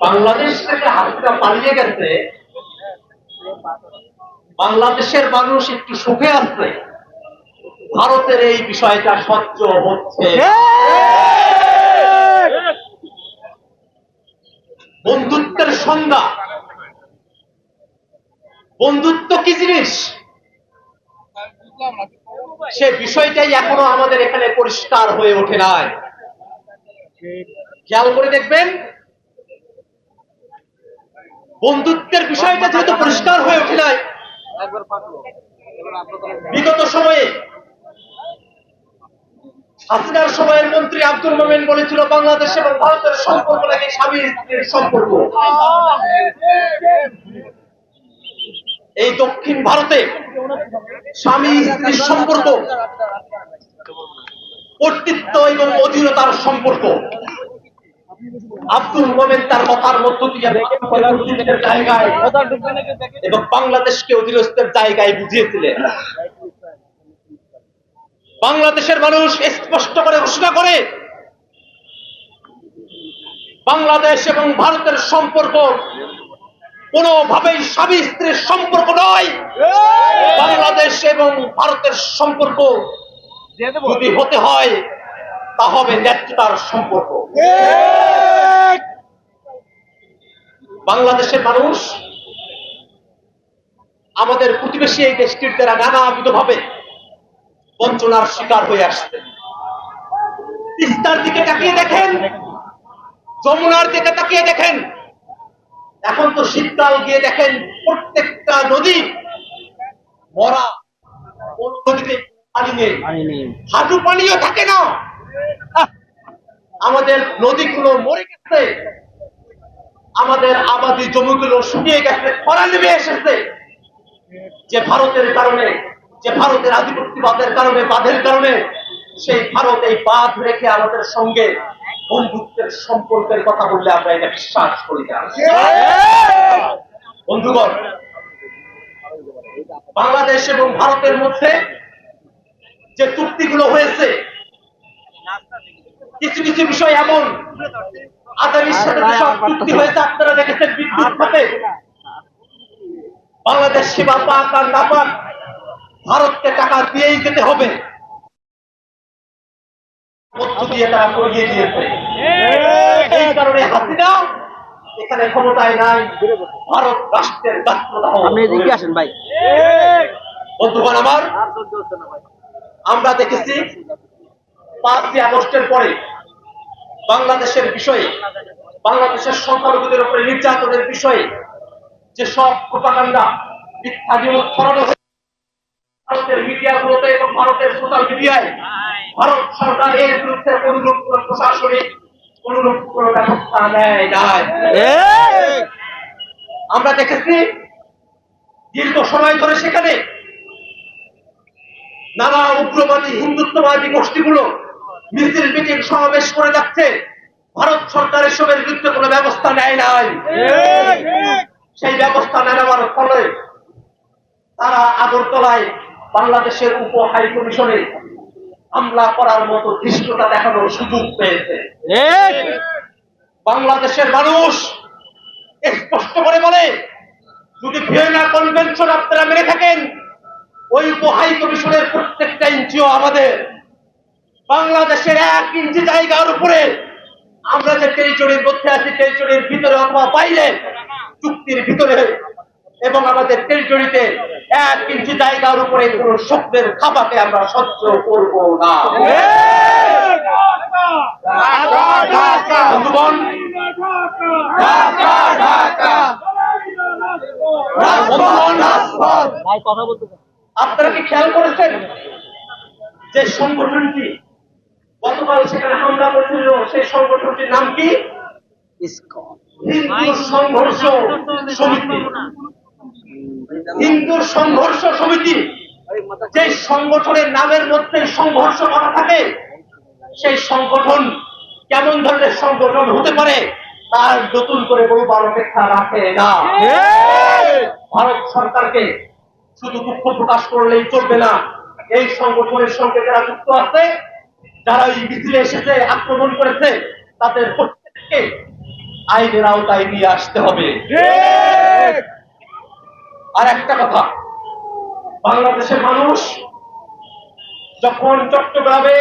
বাংলাদেশ থেকে হাসিনা পালিয়ে গেছে, বাংলাদেশের মানুষ একটু সুখে আছে। ভারতের এই বিষয়টা সহ্য হচ্ছে বন্ধুত্বের সংজ্ঞা। বন্ধুত্ব কি জিনিস? সে বিষয়টাই এখনও আমাদের এখানে পরিষ্কার হয়ে ওঠে নাই। খেয়াল করে দেখবেন বন্ধুত্বের বিষয়টা যেহেতু পরিষ্কার হয়ে ওঠে নাই, বিগত সময়ে হাসিনার সময়ের মন্ত্রী আব্দুল মোমেন বলেছিল, বাংলাদেশ এবং ভারতের সম্পর্ক নাকি স্বামী স্ত্রীর সম্পর্ক। এই দক্ষিণ ভারতে স্বামী স্ত্রীর সম্পর্ক, কর্তৃত্ব এবং অধীনতার সম্পর্ক। আব্দুল মোমেন তার কথার মধ্য দিয়ে জায়গায় এবং বাংলাদেশকে জায়গায় বুঝিয়েছিলেন বাংলাদেশের মানুষ স্পষ্ট করে ঘোষণা করে বাংলাদেশ এবং ভারতের সম্পর্ক কোনোভাবেই স্বামী স্ত্রীর সম্পর্ক নয়। বাংলাদেশ এবং ভারতের সম্পর্ক যদি হতে হয় তা হবে নেতৃত্বার সম্পর্ক। বাংলাদেশের মানুষ আমাদের প্রতিবেশী এই দেশটির দ্বারা নানাবিধ ভাবে বঞ্চনার শিকার হয়ে আসছে তিস্তার দিকে তাকিয়ে দেখেন যমুনার দিকে তাকিয়ে দেখেন। এখন তো শীতকাল গিয়ে দেখেন প্রত্যেকটা নদী মরা নদীতে পানি নেই। হাঁটু পানিও থাকে না। আমাদের নদীগুলো মরে গেছে। আমাদের আবাদি জমিগুলো শুকিয়ে গেছে, খরা নেমে এসেছে। যে ভারতের কারণে, যে ভারতের আধিপত্যবাদের কারণে, বাঁধের কারণে, সেই ভারত এই বাঁধ রেখে আমাদের সঙ্গে বন্ধুত্বের সম্পর্কের কথা বললে আমরা এটা বিশ্বাস করি বন্ধুগণ, বাংলাদেশ এবং ভারতের মধ্যে যে চুক্তিগুলো হয়েছে কিছু কিছু বিষয় এমন। আদানির সাথে চুক্তি হয়েছে আপনারা দেখেছেন বিদ্যুৎ খাতে বাংলাদেশ সেবা পাক আর না পাক ভারতকে টাকা দিয়েই যেতে হবে। দিয়ে তারা করিয়ে দিয়েছে। এই কারণে হাসিনা এখানে ক্ষমতায় নাই। ভারত রাষ্ট্রের আপনি এদিকে আসেন ভাই। বন্ধুগণ আমার আমরা দেখেছি পাঁচই আগস্টের পরে বাংলাদেশের বিষয়ে বাংলাদেশের সংখ্যালঘুদের উপরে নির্যাতনের বিষয়ে যে সব মিথ্যা ছড়ানো ভারতের মিডিয়াগুলোতে এবং ভারতের সোশ্যাল মিডিয়ায় ভারত সরকার এর বিরুদ্ধে অনুরূপ প্রশাসনিক অনুরূপ কোনো ব্যবস্থা নেয় নাই। আমরা দেখেছি দীর্ঘ সময় ধরে সেখানে নানা উগ্রবাদী হিন্দুত্ববাদী গোষ্ঠীগুলো মিছিল, মিটিং সমাবেশ করে যাচ্ছে। ভারত সরকার এসবের বিরুদ্ধে কোনো ব্যবস্থা নেয় নাই। সেই ব্যবস্থা নেওয়ার ফলে তারা আগরতলায় বাংলাদেশের উপ হাই কমিশনে হামলা করার মতো ধৃষ্টতা দেখানোর সুযোগ পেয়েছে। বাংলাদেশের মানুষ স্পষ্ট করে বলে, যদি ভিয়েনা কনভেনশন আপনারা মেনে থাকেন, ওই উপ হাই কমিশনের প্রত্যেকটা ইঞ্চিও আমাদের বাংলাদেশের এক ইঞ্চি জায়গার উপরে আমরা যে টেরিটরির মধ্যে আছি টেরিটরির ভিতরে অথবা বাইরে চুক্তির ভিতরে এবং আমাদের টেরিটরিতে এক ইঞ্চি জায়গার উপরে কোন শব্দের খাপাকে আমরা সহ্য করব না। আপনারা কি খেয়াল করেছেন যে সংগঠনটি গতকাল সেখানে হামলা করেছিল সেই সংগঠনটির নাম কি? হিন্দু সংঘর্ষ সমিতি। হিন্দু সংঘর্ষ সমিতি যে সংগঠনের নামের মধ্যে সংঘর্ষ করা থাকে সেই সংগঠন কেমন ধরনের সংগঠন হতে পারে তার নতুন করে বলবার অপেক্ষা রাখে না। ভারত সরকারকে শুধু দুঃখ প্রকাশ করলেই চলবে না এই সংগঠনের সঙ্গে যারা যুক্ত আছে যারা এই মিছিলে এসেছে আক্রমণ করেছে তাদের প্রত্যেককে আইনের আওতায় নিয়ে আসতে হবে। আর একটা কথা বাংলাদেশের মানুষ যখন চট্টগ্রামে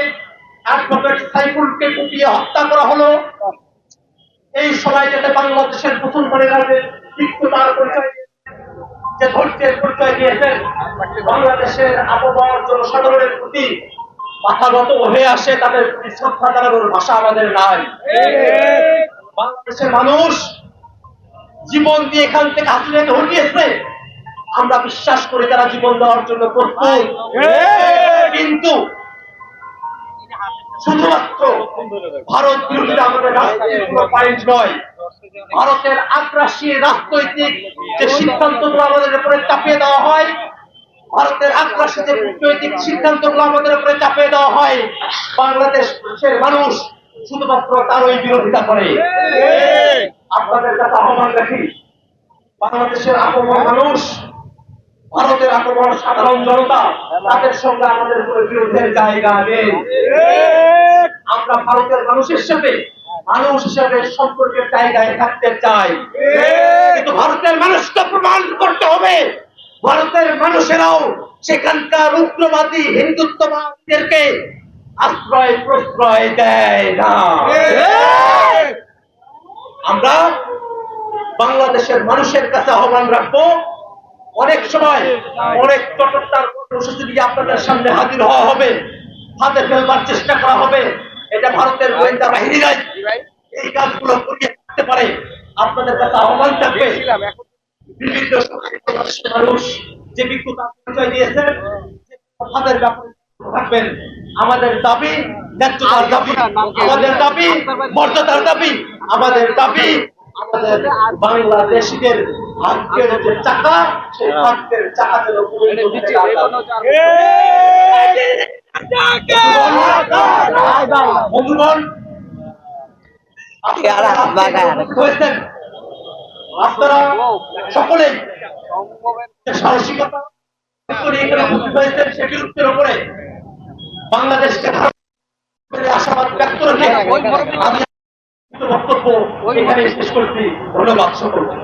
অ্যাডভোকেট সাইফুলকে কুপিয়ে হত্যা করা হলো এই সময় যাতে বাংলাদেশের মুসলমানেরা যে তিক্ততার পরিচয় যে ধৈর্যের পরিচয় দিয়েছেন বাংলাদেশের আবহাওয়ার জনসাধারণের প্রতি মাথাগত হয়ে আসে, তাদের শ্রদ্ধা জানানোর ভাষা আমাদের নাই। বাংলাদেশের মানুষ জীবন দিয়ে এখান থেকে হাসিনাকে হটিয়েছে আমরা বিশ্বাস করি তারা জীবন দেওয়ার জন্য প্রস্তুত। কিন্তু শুধুমাত্র ভারত বিরোধীরা আমাদের পয়েন্ট নয়, ভারতের আগ্রাসী রাজনৈতিক যে সিদ্ধান্তগুলো আমাদের উপরে চাপিয়ে দেওয়া হয় ভারতের আগ্রাসী যে কূটনৈতিক সিদ্ধান্তগুলো আমাদের উপরে চাপিয়ে দেওয়া হয়। বাংলাদেশের মানুষ শুধুমাত্র তারই বিরোধিতা করে। আপনাদের কাছে আহ্বান রাখি, বাংলাদেশের আপমর মানুষ, ভারতের আপমর সাধারণ জনতা, তাদের সঙ্গে আমাদের কোনো বিরোধের জায়গা নেই। আমরা ভারতের মানুষের সাথে মানুষ হিসাবে সম্পর্কের জায়গায় থাকতে চাই। কিন্তু ভারতের মানুষকে প্রমাণ করতে হবে। ভারতের মানুষেরাও সেখানকার উগ্রবাদী হিন্দুত্ববাদীদেরকে আশ্রয় প্রশ্রয় দেয় না। আমরা বাংলাদেশের মানুষের কাছে আহ্বান রাখব, অনেক সময় অনেক চটকদার কর্মসূচি দিয়ে আপনাদের সামনে হাজির হওয়া হবে, হাতে ফেলবার চেষ্টা করা হবে। এটা ভারতের গোয়েন্দা বাহিনীরাই এই কাজগুলো করিয়ে থাকতে পারে। আপনাদের কাছে আহ্বান থাকবে বিভিন্ন সময় মানুষ যে বিক্ষুতা পরিচয় দিয়েছেন যে ব্যাপারে থাকবেন আমাদের দাবি ন্যায্যতার দাবি আমাদের দাবি মর্যাদার দাবি আমাদের দাবি আমাদের বাংলাদেশিদের ভাগ্যের যে চাকা সেই ভাগ্যের চাকা যেন। বন্ধুগণ আপনারা হয়েছেন আপনারা সকলে সাহসিকতা উপরে বাংলাদেশকে আশাবাদ ব্যক্ত রেখে আমি বক্তব্য এখানে শেষ করছি। ধন্যবাদ সকলকে।